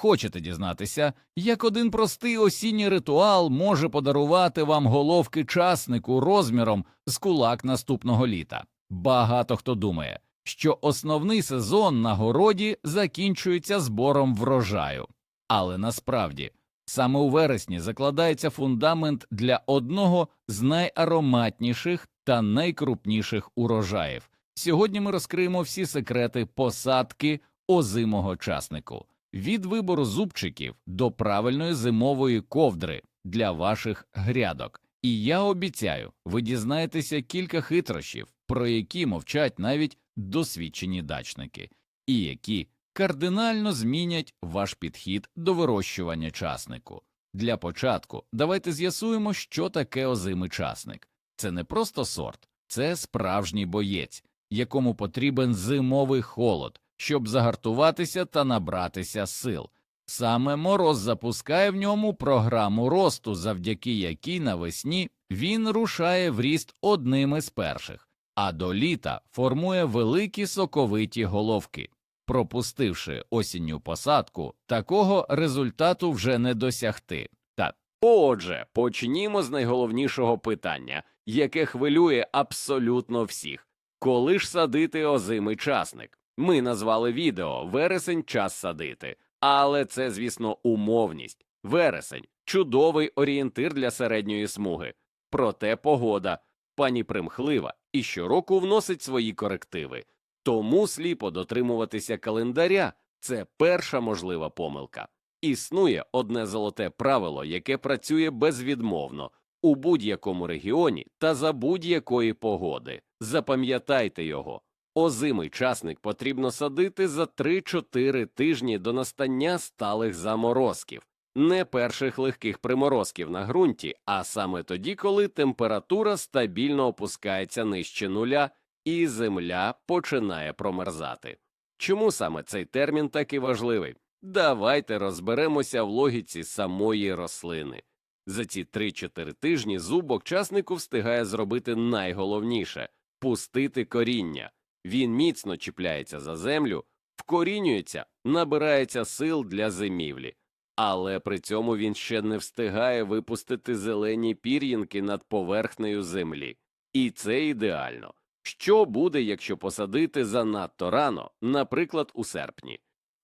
Хочете дізнатися, як один простий осінній ритуал може подарувати вам головки часнику розміром з кулак наступного літа? Багато хто думає, що основний сезон на городі закінчується збором врожаю, але насправді саме у вересні закладається фундамент для одного з найароматніших та найкрупніших урожаїв. Сьогодні ми розкриємо всі секрети посадки озимого часнику від вибору зубчиків до правильної зимової ковдри для ваших грядок. І я обіцяю, ви дізнаєтеся кілька хитрощів, про які мовчать навіть досвідчені дачники, і які кардинально змінять ваш підхід до вирощування часнику. Для початку давайте з'ясуємо, що таке озимий часник. Це не просто сорт, це справжній боєць, якому потрібен зимовий холод, щоб загартуватися та набратися сил. Саме мороз запускає в ньому програму росту, завдяки якій навесні він рушає в ріст одним із перших, а до літа формує великі соковиті головки. Пропустивши осінню посадку, такого результату вже не досягти. Так, Отже, почнімо з найголовнішого питання, яке хвилює абсолютно всіх. Коли ж садити озимий часник? Ми назвали відео Вересень час садити, але це, звісно, умовність. Вересень чудовий орієнтир для середньої смуги. Проте погода, пані примхлива, і щороку вносить свої корективи. Тому сліпо дотримуватися календаря це перша можлива помилка. Існує одне золоте правило, яке працює безвідмовно у будь-якому регіоні та за будь-якої погоди. Запам'ятайте його. Озимий часник потрібно садити за 3-4 тижні до настання сталих заморозків, не перших легких приморозків на ґрунті, а саме тоді, коли температура стабільно опускається нижче нуля і земля починає промерзати. Чому саме цей термін такий важливий? Давайте розберемося в логіці самої рослини. За ці 3-4 тижні зубок часнику встигає зробити найголовніше пустити коріння. Він міцно чіпляється за землю, вкорінюється, набирається сил для зимівлі, але при цьому він ще не встигає випустити зелені пір'їнки над поверхнею землі. І це ідеально. Що буде, якщо посадити занадто рано, наприклад, у серпні?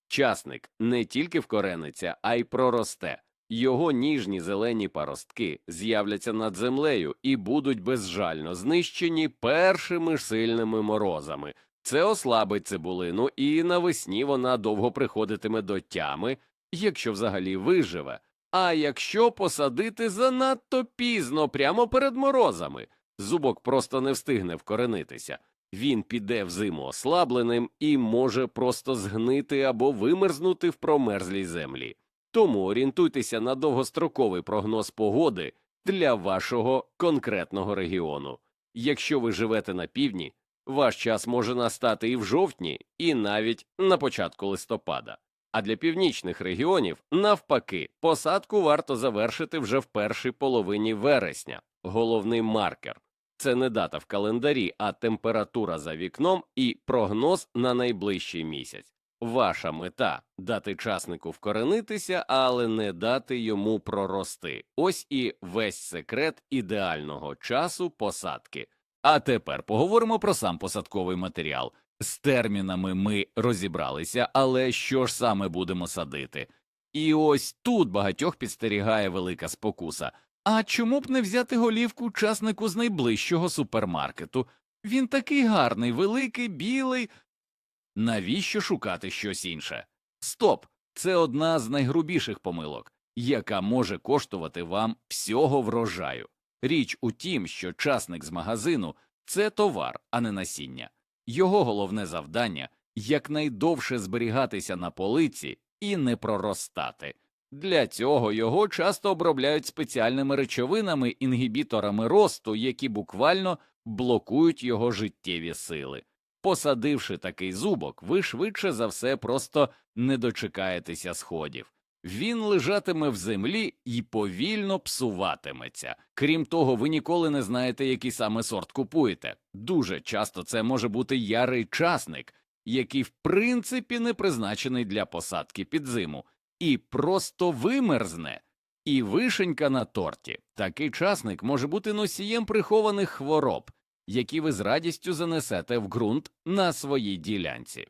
Часник не тільки вкорениться, а й проросте. Його ніжні зелені паростки з'являться над землею і будуть безжально знищені першими сильними морозами. Це ослабить цибулину, і навесні вона довго приходитиме до тями, якщо взагалі виживе. А якщо посадити занадто пізно, прямо перед морозами, зубок просто не встигне вкоренитися. Він піде в зиму ослабленим і може просто згнити або вимерзнути в промерзлій землі. Тому орієнтуйтеся на довгостроковий прогноз погоди для вашого конкретного регіону. Якщо ви живете на півдні, ваш час може настати і в жовтні, і навіть на початку листопада. А для північних регіонів, навпаки, посадку варто завершити вже в першій половині вересня. Головний маркер це не дата в календарі, а температура за вікном і прогноз на найближчий місяць. Ваша мета дати часнику вкоренитися, але не дати йому прорости. Ось і весь секрет ідеального часу посадки. А тепер поговоримо про сам посадковий матеріал. З термінами ми розібралися, але що ж саме будемо садити? І ось тут багатьох підстерігає велика спокуса. А чому б не взяти голівку часнику з найближчого супермаркету? Він такий гарний, великий, білий. Навіщо шукати щось інше? Стоп! Це одна з найгрубіших помилок, яка може коштувати вам всього врожаю. Річ у тім, що часник з магазину це товар, а не насіння. Його головне завдання якнайдовше зберігатися на полиці і не проростати. Для цього його часто обробляють спеціальними речовинами, інгібіторами росту, які буквально блокують його життєві сили. Посадивши такий зубок, ви швидше за все просто не дочекаєтеся сходів. Він лежатиме в землі і повільно псуватиметься. Крім того, ви ніколи не знаєте, який саме сорт купуєте. Дуже часто це може бути ярий часник, який в принципі не призначений для посадки під зиму. і просто вимерзне. І вишенька на торті. Такий часник може бути носієм прихованих хвороб, які ви з радістю занесете в ґрунт на своїй ділянці.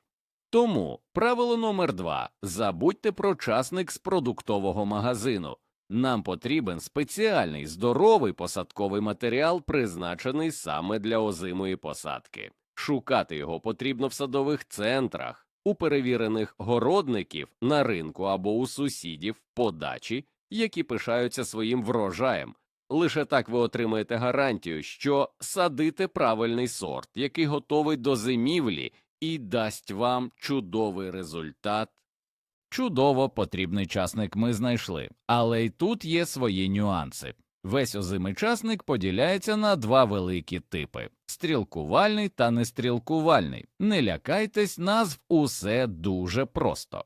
Тому правило номер два забудьте про часник з продуктового магазину. Нам потрібен спеціальний здоровий посадковий матеріал, призначений саме для озимої посадки. Шукати його потрібно в садових центрах, у перевірених городників на ринку або у сусідів по дачі, які пишаються своїм врожаєм. Лише так ви отримаєте гарантію, що садите правильний сорт, який готовий до зимівлі і дасть вам чудовий результат. Чудово, потрібний часник ми знайшли, але й тут є свої нюанси. Весь озимий часник поділяється на два великі типи стрілкувальний та нестрілкувальний. Не лякайтесь назв, усе дуже просто.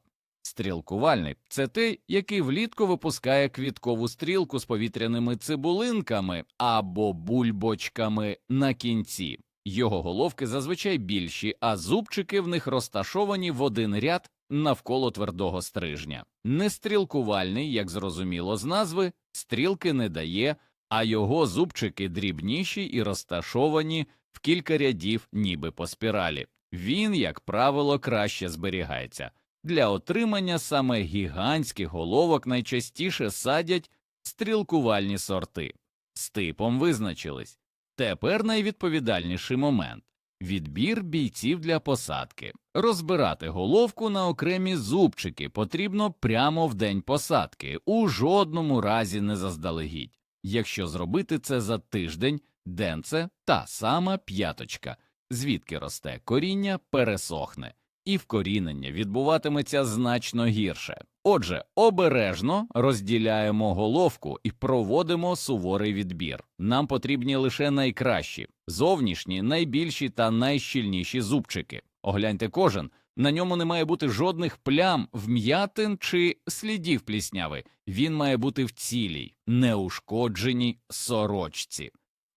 Стрілкувальний це той, який влітку випускає квіткову стрілку з повітряними цибулинками або бульбочками на кінці. Його головки зазвичай більші, а зубчики в них розташовані в один ряд навколо твердого стрижня. Нестрілкувальний, як зрозуміло з назви, стрілки не дає, а його зубчики дрібніші і розташовані в кілька рядів, ніби по спіралі. Він, як правило, краще зберігається. Для отримання саме гігантських головок найчастіше садять стрілкувальні сорти. З типом визначились. Тепер найвідповідальніший момент відбір бійців для посадки. Розбирати головку на окремі зубчики потрібно прямо в день посадки, у жодному разі не заздалегідь. Якщо зробити це за тиждень, денце та сама п'яточка, звідки росте коріння, пересохне, і вкорінення відбуватиметься значно гірше. Отже, обережно розділяємо головку і проводимо суворий відбір. Нам потрібні лише найкращі, зовнішні, найбільші та найщільніші зубчики. Огляньте кожен, на ньому не має бути жодних плям, вм'ятин чи слідів плісняви. Він має бути в цілій, неушкодженій сорочці.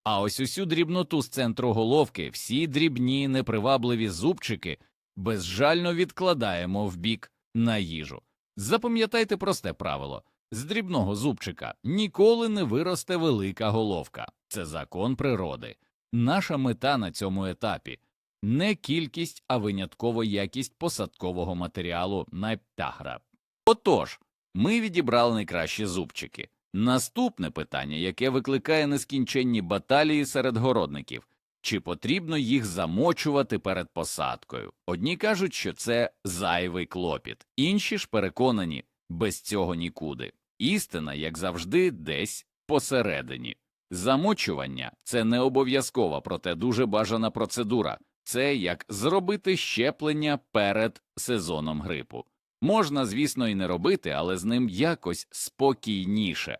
А ось усю дрібноту з центру головки, всі дрібні непривабливі зубчики безжально відкладаємо в бік на їжу. Запам'ятайте просте правило з дрібного зубчика ніколи не виросте велика головка. Це закон природи. Наша мета на цьому етапі не кількість, а винятково якість посадкового матеріалу на птахра. Отож, ми відібрали найкращі зубчики. Наступне питання, яке викликає нескінченні баталії серед городників чи потрібно їх замочувати перед посадкою. Одні кажуть, що це зайвий клопіт, інші ж переконані без цього нікуди. Істина, як завжди, десь посередині. Замочування це не обов'язкова, проте дуже бажана процедура. Це як зробити щеплення перед сезоном грипу. Можна, звісно, і не робити, але з ним якось спокійніше.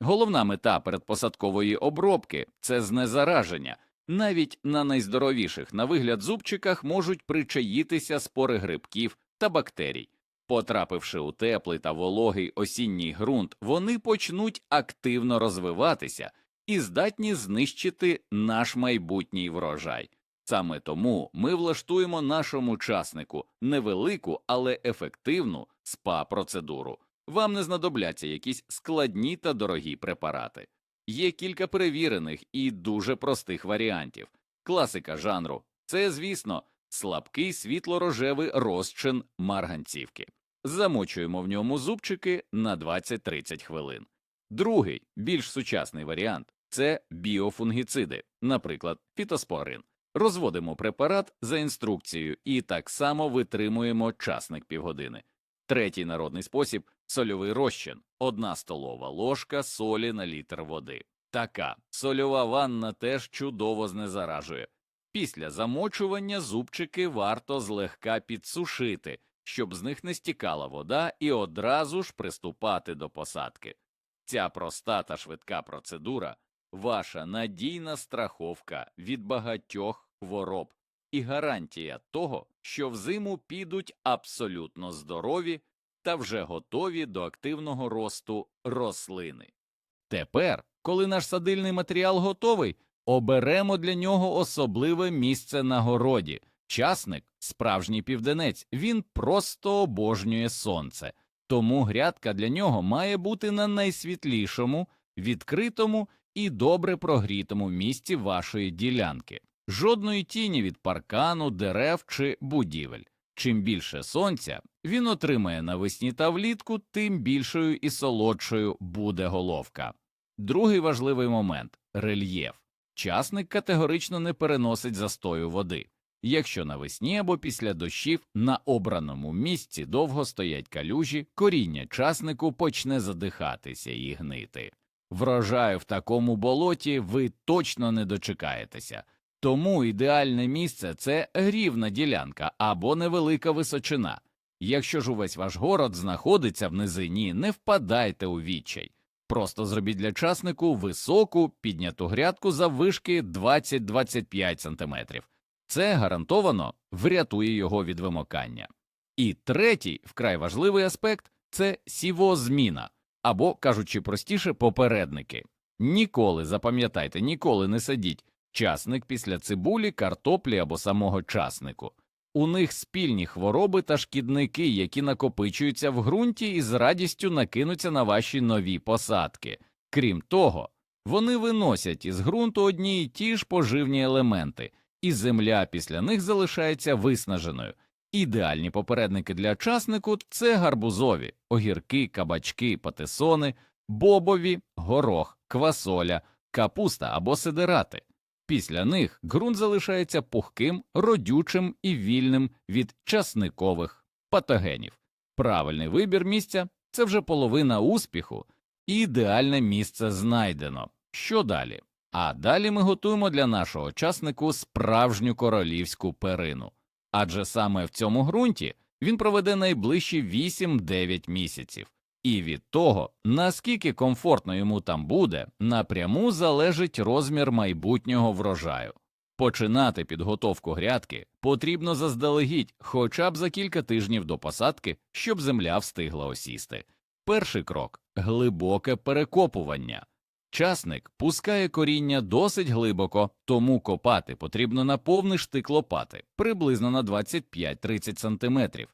Головна мета передпосадкової обробки це знезараження. Навіть на найздоровіших на вигляд зубчиках можуть причаїтися спори грибків та бактерій. Потрапивши у теплий та вологий осінній ґрунт, вони почнуть активно розвиватися і здатні знищити наш майбутній врожай. Саме тому ми влаштуємо нашому часнику невелику, але ефективну спа процедуру. Вам не знадобляться якісь складні та дорогі препарати. Є кілька перевірених і дуже простих варіантів. Класика жанру це, звісно, слабкий світло-рожевий розчин марганцівки. Замочуємо в ньому зубчики на 20-30 хвилин. Другий, більш сучасний варіант це біофунгіциди, наприклад, фітоспорин. Розводимо препарат за інструкцією і так само витримуємо часник півгодини. Третій народний спосіб сольовий розчин, одна столова ложка солі на літр води. Така сольова ванна теж чудово знезаражує. Після замочування зубчики варто злегка підсушити, щоб з них не стікала вода, і одразу ж приступати до посадки. Ця проста та швидка процедура ваша надійна страховка від багатьох хвороб і гарантія того, що взиму підуть абсолютно здорові та вже готові до активного росту рослини. Тепер, коли наш садильний матеріал готовий, оберемо для нього особливе місце на городі. Часник, справжній південець, він просто обожнює сонце. тому грядка для нього має бути на найсвітлішому, відкритому і добре прогрітому місці вашої ділянки. Жодної тіні від паркану, дерев чи будівель. Чим більше сонця він отримає навесні та влітку, тим більшою і солодшою буде головка. Другий важливий момент рельєф. Часник категорично не переносить застою води. Якщо навесні або після дощів на обраному місці довго стоять калюжі, коріння часнику почне задихатися і гнити. Врожаю в такому болоті ви точно не дочекаєтеся. Тому ідеальне місце це рівна ділянка або невелика височина. Якщо ж увесь ваш город знаходиться в низині, не впадайте у відчай. Просто зробіть для часнику високу підняту грядку заввишки 20-25 см. Це гарантовано врятує його від вимокання. І третій, вкрай важливий аспект це сівозміна, або, кажучи простіше, попередники. Ніколи, запам'ятайте, ніколи не садіть часник після цибулі, картоплі або самого часнику. У них спільні хвороби та шкідники, які накопичуються в ґрунті і з радістю накинуться на ваші нові посадки. Крім того, вони виносять із ґрунту одні й ті ж поживні елементи, і земля після них залишається виснаженою. Ідеальні попередники для часнику це гарбузові, огірки, кабачки, патисони, бобові, горох, квасоля, капуста або сидирати. Після них ґрунт залишається пухким, родючим і вільним від часникових патогенів. Правильний вибір місця це вже половина успіху, і ідеальне місце знайдено. Що далі? А далі ми готуємо для нашого часнику справжню королівську перину. Адже саме в цьому ґрунті він проведе найближчі 8-9 місяців. І від того, наскільки комфортно йому там буде, напряму залежить розмір майбутнього врожаю. Починати підготовку грядки потрібно заздалегідь хоча б за кілька тижнів до посадки, щоб земля встигла осісти. Перший крок глибоке перекопування. Часник пускає коріння досить глибоко, тому копати потрібно на повний штик лопати, приблизно на 25-30 см.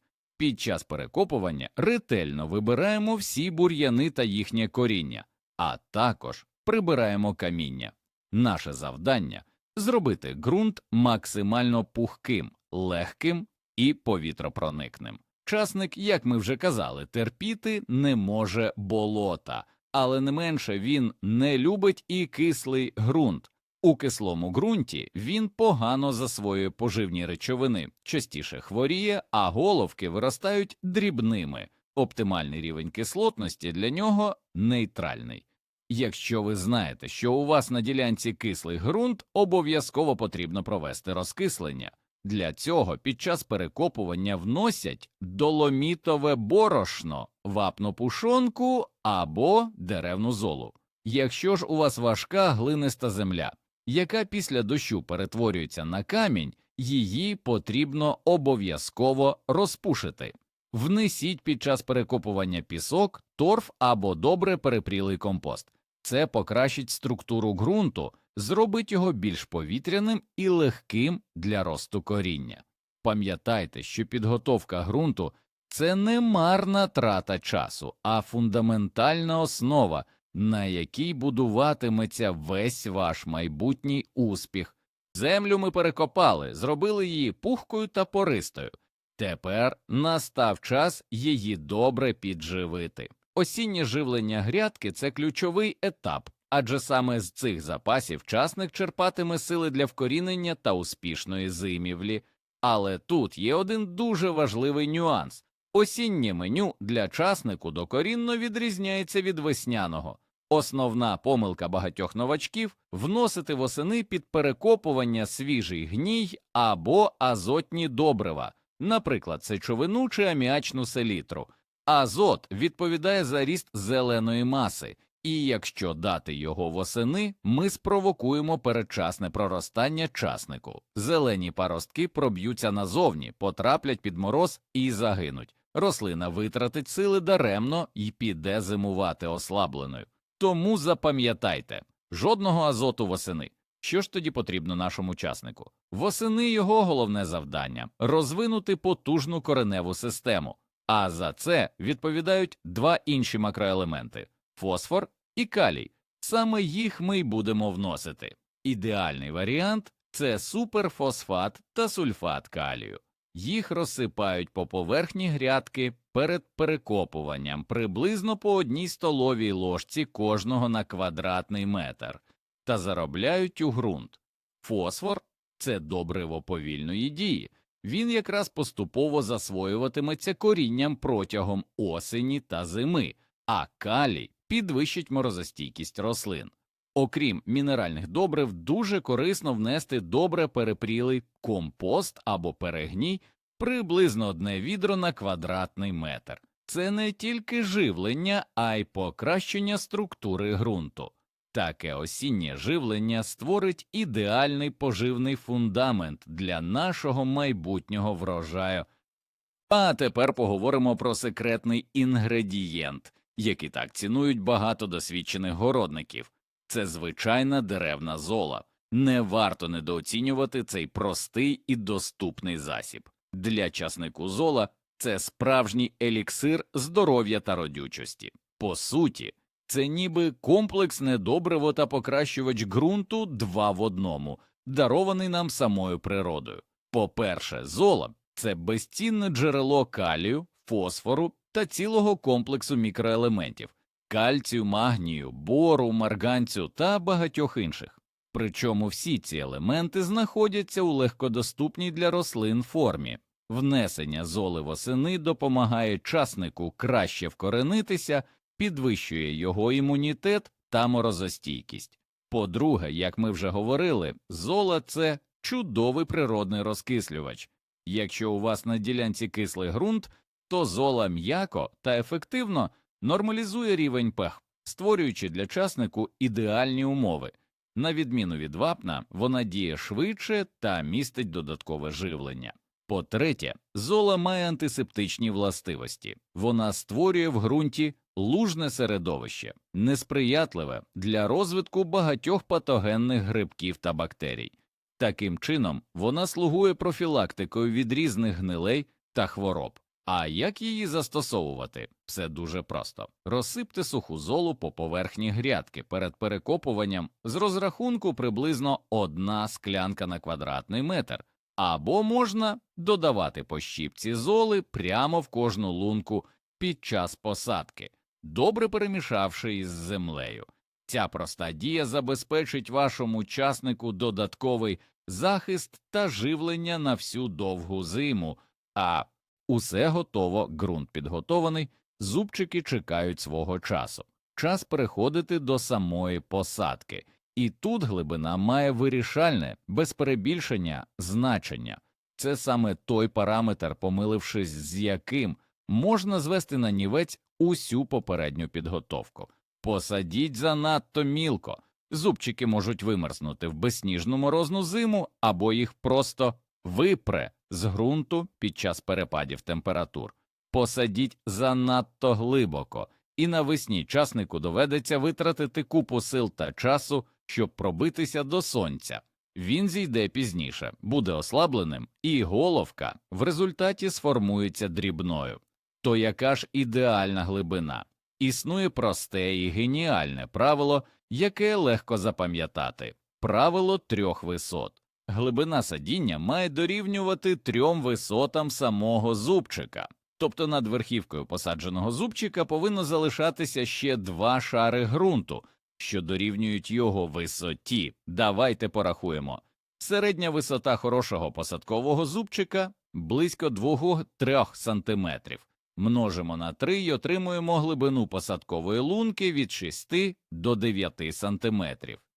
Під час перекопування ретельно вибираємо всі бур'яни та їхнє коріння, а також прибираємо каміння. Наше завдання зробити ґрунт максимально пухким, легким і повітропроникним. Часник, як ми вже казали, терпіти не може болота, але не менше він не любить і кислий ґрунт. У кислому ґрунті він погано засвоює поживні речовини, частіше хворіє, а головки виростають дрібними. Оптимальний рівень кислотності для нього нейтральний. Якщо ви знаєте, що у вас на ділянці кислий ґрунт, обов'язково потрібно провести розкислення. Для цього під час перекопування вносять доломітове борошно, вапну пушонку або деревну золу. Якщо ж у вас важка глиниста земля, яка після дощу перетворюється на камінь, її потрібно обов'язково розпушити. Внесіть під час перекопування пісок, торф або добре перепрілий компост. Це покращить структуру ґрунту, зробить його більш повітряним і легким для росту коріння. Пам'ятайте, що підготовка ґрунту це не марна трата часу, а фундаментальна основа, на якій будуватиметься весь ваш майбутній успіх. Землю ми перекопали, зробили її пухкою та пористою. Тепер настав час її добре підживити. Осіннє живлення грядки це ключовий етап, адже саме з цих запасів часник черпатиме сили для вкорінення та успішної зимівлі. Але тут є один дуже важливий нюанс осіннє меню для часнику докорінно відрізняється від весняного. Основна помилка багатьох новачків вносити восени під перекопування свіжий гній або азотні добрива, наприклад, сечовину чи аміачну селітру. Азот відповідає за ріст зеленої маси, і якщо дати його восени, ми спровокуємо передчасне проростання часнику. Зелені паростки проб'ються назовні, потраплять під мороз і загинуть. Рослина витратить сили даремно і піде зимувати ослабленою. Тому запам'ятайте жодного азоту восени. Що ж тоді потрібно нашому учаснику? Восени його головне завдання розвинути потужну кореневу систему. А за це відповідають два інші макроелементи фосфор і калій. Саме їх ми й будемо вносити. Ідеальний варіант це суперфосфат та сульфат калію. Їх розсипають по поверхні грядки перед перекопуванням приблизно по одній столовій ложці кожного на квадратний метр та заробляють у ґрунт. Фосфор це добриво повільної дії. Він якраз поступово засвоюватиметься корінням протягом осені та зими, а калій підвищить морозостійкість рослин. Окрім мінеральних добрив, дуже корисно внести добре перепрілий компост або перегній приблизно одне відро на квадратний метр. Це не тільки живлення, а й покращення структури ґрунту. Таке осіннє живлення створить ідеальний поживний фундамент для нашого майбутнього врожаю. А тепер поговоримо про секретний інгредієнт, який так цінують багато досвідчених городників. Це звичайна деревна зола. Не варто недооцінювати цей простий і доступний засіб. Для часнику зола це справжній еліксир здоров'я та родючості. По суті, це ніби комплексне добриво та покращувач ґрунту два в одному, дарований нам самою природою. По-перше, зола це безцінне джерело калію, фосфору та цілого комплексу мікроелементів кальцію, магнію, бору, марганцю та багатьох інших. Причому всі ці елементи знаходяться у легкодоступній для рослин формі. Внесення золи восени допомагає часнику краще вкоренитися, підвищує його імунітет та морозостійкість. По-друге, як ми вже говорили, зола це чудовий природний розкислювач. Якщо у вас на ділянці кислий ґрунт, то зола м'яко та ефективно нормалізує рівень pH, створюючи для часнику ідеальні умови. На відміну від вапна, вона діє швидше та містить додаткове живлення. По-третє, зола має антисептичні властивості. Вона створює в ґрунті лужне середовище, несприятливе для розвитку багатьох патогенних грибків та бактерій. Таким чином, вона слугує профілактикою від різних гнилей та хвороб. А як її застосовувати? Все дуже просто. Розсипте суху золу по поверхні грядки перед перекопуванням з розрахунку приблизно одна склянка на квадратний метр, або можна додавати по щіпці золи прямо в кожну лунку під час посадки, добре перемішавши із землею. Ця проста дія забезпечить вашому учаснику додатковий захист та живлення на всю довгу зиму. А Усе готово, ґрунт підготований, зубчики чекають свого часу. Час переходити до самої посадки, і тут глибина має вирішальне, без перебільшення, значення. Це саме той параметр, помилившись з яким можна звести на нівець усю попередню підготовку. Посадіть занадто мілко, зубчики можуть вимерзнути в безсніжну морозну зиму або їх просто випре з ґрунту під час перепадів температур. Посадіть занадто глибоко, і навесні часнику доведеться витратити купу сил та часу, щоб пробитися до сонця. Він зійде пізніше, буде ослабленим, і головка в результаті сформується дрібною. То яка ж ідеальна глибина? Існує просте і геніальне правило, яке легко запам'ятати правило трьох висот. Глибина садіння має дорівнювати трьом висотам самого зубчика, тобто над верхівкою посадженого зубчика повинно залишатися ще два шари ґрунту, що дорівнюють його висоті. Давайте порахуємо. Середня висота хорошого посадкового зубчика близько 2-3 см. Множимо на 3 і отримуємо глибину посадкової лунки від 6 до 9 см.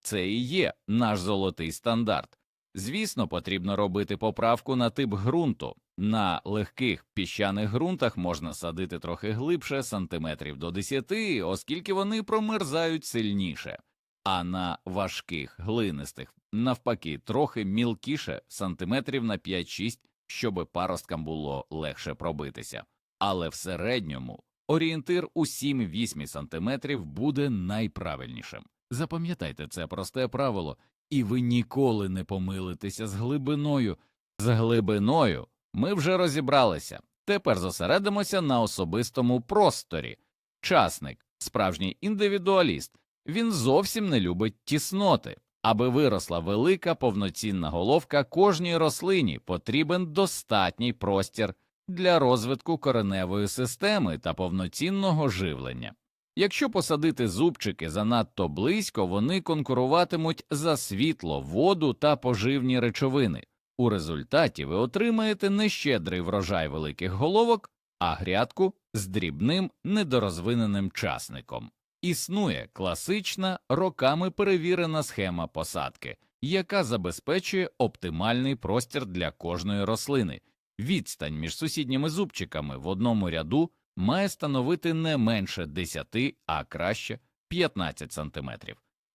Це і є наш золотий стандарт. Звісно, потрібно робити поправку на тип ґрунту. На легких піщаних ґрунтах можна садити трохи глибше, сантиметрів до 10, оскільки вони промерзають сильніше, а на важких глинистих, навпаки, трохи мілкіше, сантиметрів на 5-6, щоб паросткам було легше пробитися. Але в середньому орієнтир у 7-8 сантиметрів буде найправильнішим. Запам'ятайте це просте правило, і ви ніколи не помилитеся з глибиною. З глибиною ми вже розібралися. Тепер зосередимося на особистому просторі. Часник, справжній індивідуаліст, він зовсім не любить тісноти. Аби виросла велика повноцінна головка кожній рослині, потрібен достатній простір для розвитку кореневої системи та повноцінного живлення. Якщо посадити зубчики занадто близько, вони конкуруватимуть за світло, воду та поживні речовини. У результаті ви отримаєте не щедрий врожай великих головок, а грядку з дрібним недорозвиненим часником. Існує класична, роками перевірена схема посадки, яка забезпечує оптимальний простір для кожної рослини. Відстань між сусідніми зубчиками в одному ряду має становити не менше 10, а краще 15 см.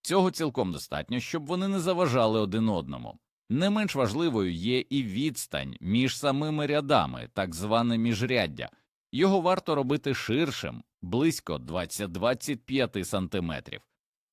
Цього цілком достатньо, щоб вони не заважали один одному. Не менш важливою є і відстань між самими рядами, так зване міжряддя. Його варто робити ширшим, близько 20-25 см.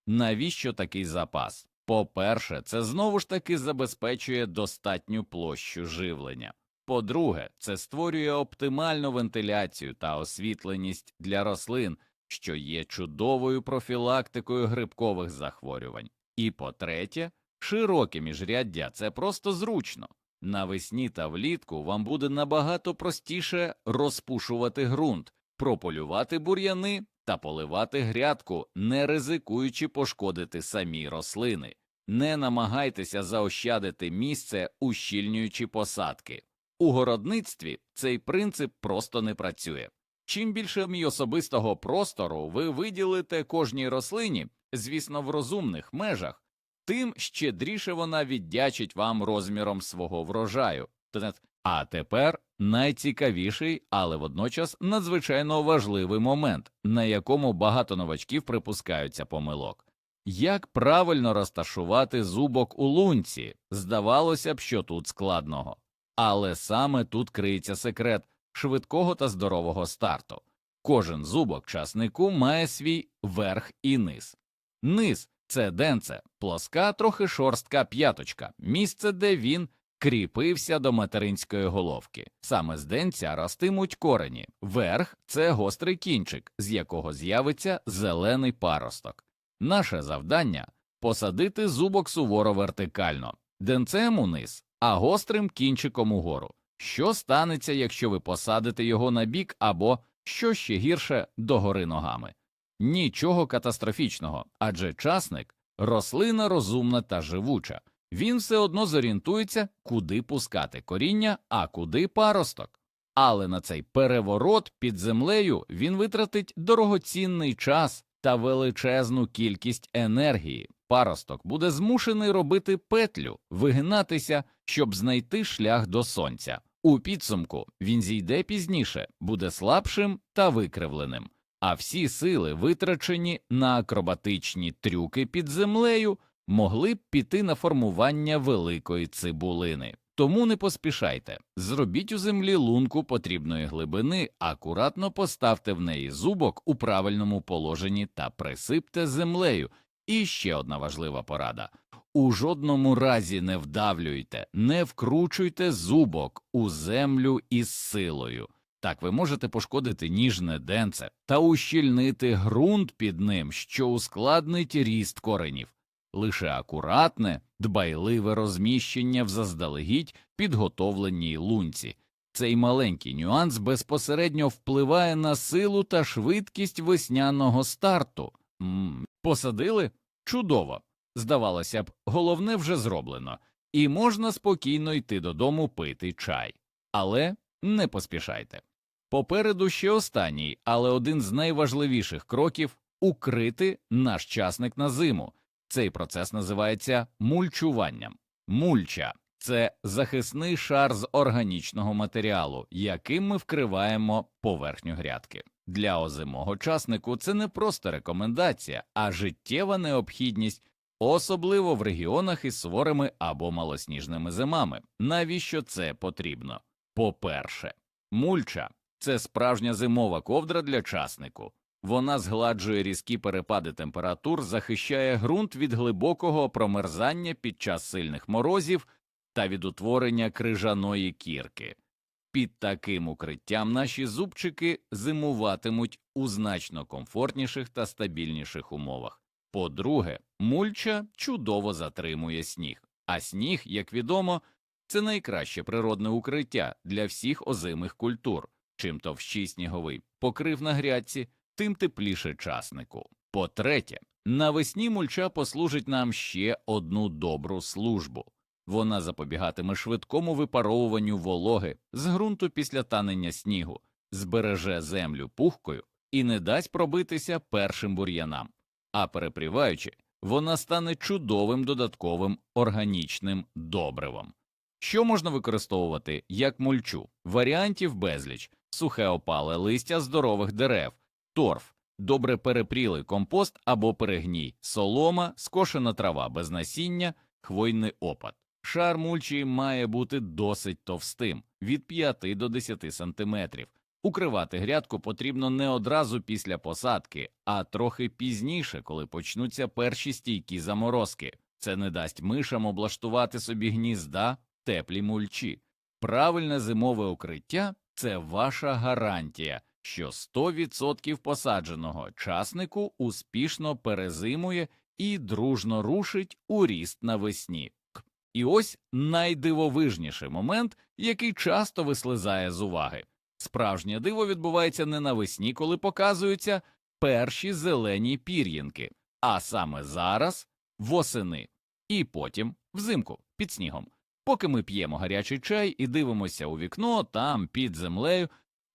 Навіщо такий запас? По-перше, це знову ж таки забезпечує достатню площу живлення. По-друге, це створює оптимальну вентиляцію та освітленість для рослин, що є чудовою профілактикою грибкових захворювань. І по-третє, широке міжряддя це просто зручно. Навесні та влітку вам буде набагато простіше розпушувати ґрунт, прополювати бур'яни та поливати грядку, не ризикуючи пошкодити самі рослини. Не намагайтеся заощадити місце, ущільнюючи посадки. У городництві цей принцип просто не працює. Чим більше мій особистого простору ви виділите кожній рослині, звісно, в розумних межах, тим щедріше вона віддячить вам розміром свого врожаю. А тепер найцікавіший, але водночас надзвичайно важливий момент, на якому багато новачків припускаються помилок. Як правильно розташувати зубок у лунці? Здавалося б, що тут складного. Але саме тут криється секрет швидкого та здорового старту. Кожен зубок часнику має свій верх і низ. Низ це денце, плоска, трохи шорстка п'яточка, місце, де він кріпився до материнської головки. Саме з денця ростимуть корені. Верх це гострий кінчик, з якого з'явиться зелений паросток. Наше завдання посадити зубок суворо вертикально, денцем униз, а гострим кінчиком угору. Що станеться, якщо ви посадите його на бік або, що ще гірше, догори ногами? Нічого катастрофічного, адже часник рослина розумна та живуча. Він все одно зорієнтується, куди пускати коріння, а куди паросток. Але на цей переворот під землею він витратить дорогоцінний час та величезну кількість енергії. Паросток буде змушений робити петлю, вигинатися, щоб знайти шлях до сонця. У підсумку він зійде пізніше, буде слабшим та викривленим, а всі сили, витрачені на акробатичні трюки під землею, могли б піти на формування великої цибулини. Тому не поспішайте, зробіть у землі лунку потрібної глибини, акуратно поставте в неї зубок у правильному положенні та присипте землею. І ще одна важлива порада у жодному разі не вдавлюйте, не вкручуйте зубок у землю із силою. Так ви можете пошкодити ніжне денце та ущільнити ґрунт під ним, що ускладнить ріст коренів. Лише акуратне, дбайливе розміщення в заздалегідь підготовленій лунці. Цей маленький нюанс безпосередньо впливає на силу та швидкість весняного старту. М посадили? Чудово. Здавалося б, головне вже зроблено, і можна спокійно йти додому пити чай. Але не поспішайте. Попереду ще останній, але один з найважливіших кроків укрити наш часник на зиму. Цей процес називається мульчуванням. Мульча це захисний шар з органічного матеріалу, яким ми вкриваємо поверхню грядки. Для озимого часнику це не просто рекомендація, а життєва необхідність, особливо в регіонах із суворими або малосніжними зимами. Навіщо це потрібно? По-перше, мульча це справжня зимова ковдра для часнику. Вона згладжує різкі перепади температур, захищає ґрунт від глибокого промерзання під час сильних морозів та від утворення крижаної кірки. Під таким укриттям наші зубчики зимуватимуть у значно комфортніших та стабільніших умовах. По-друге, мульча чудово затримує сніг, а сніг, як відомо, це найкраще природне укриття для всіх озимих культур. Чим товщий сніговий покрив на грядці, тим тепліше часнику. По-третє, навесні мульча послужить нам ще одну добру службу. Вона запобігатиме швидкому випаровуванню вологи з ґрунту після танення снігу, збереже землю пухкою і не дасть пробитися першим бур'янам. А перепріваючи, вона стане чудовим додатковим органічним добривом. Що можна використовувати як мульчу? Варіантів безліч: сухе опале листя здорових дерев, торф, добре перепрілий компост або перегній, солома, скошена трава без насіння, хвойний опад. Шар мульчі має бути досить товстим від 5 до 10 сантиметрів. Укривати грядку потрібно не одразу після посадки, а трохи пізніше, коли почнуться перші стійкі заморозки. Це не дасть мишам облаштувати собі гнізда теплі мульчі. Правильне зимове укриття це ваша гарантія, що 100% посадженого часнику успішно перезимує і дружно рушить у ріст навесні. І ось найдивовижніший момент, який часто вислизає з уваги. Справжнє диво відбувається не навесні, коли показуються перші зелені пір'їнки, а саме зараз восени, і потім взимку під снігом. Поки ми п'ємо гарячий чай і дивимося у вікно, там під землею,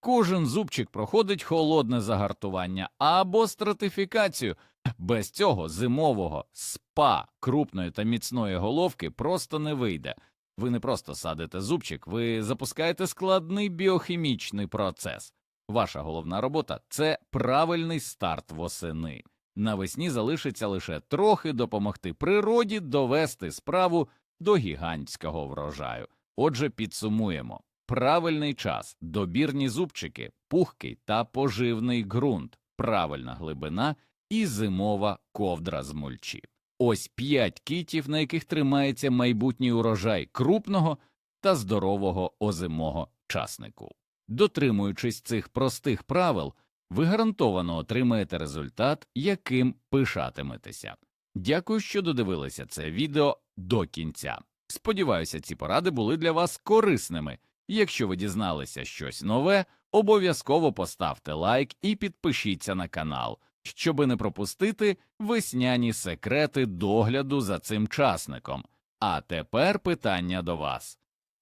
кожен зубчик проходить холодне загартування або стратифікацію. Без цього зимового спа крупної та міцної головки просто не вийде. Ви не просто садите зубчик, ви запускаєте складний біохімічний процес. Ваша головна робота це правильний старт восени. Навесні залишиться лише трохи допомогти природі довести справу до гігантського врожаю. Отже, підсумуємо правильний час, добірні зубчики, пухкий та поживний ґрунт, правильна глибина і зимова ковдра з мульчі. Ось п'ять кітів, на яких тримається майбутній урожай крупного та здорового озимого часнику. Дотримуючись цих простих правил, ви гарантовано отримаєте результат, яким пишатиметеся. Дякую, що додивилися це відео до кінця. Сподіваюся, ці поради були для вас корисними. Якщо ви дізналися щось нове, обов'язково поставте лайк і підпишіться на канал, щоби не пропустити весняні секрети догляду за цим часником. А тепер питання до вас.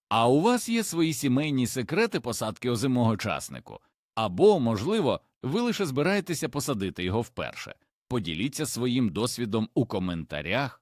А у вас є свої сімейні секрети посадки озимого часнику? Або, можливо, ви лише збираєтеся посадити його вперше? Поділіться своїм досвідом у коментарях.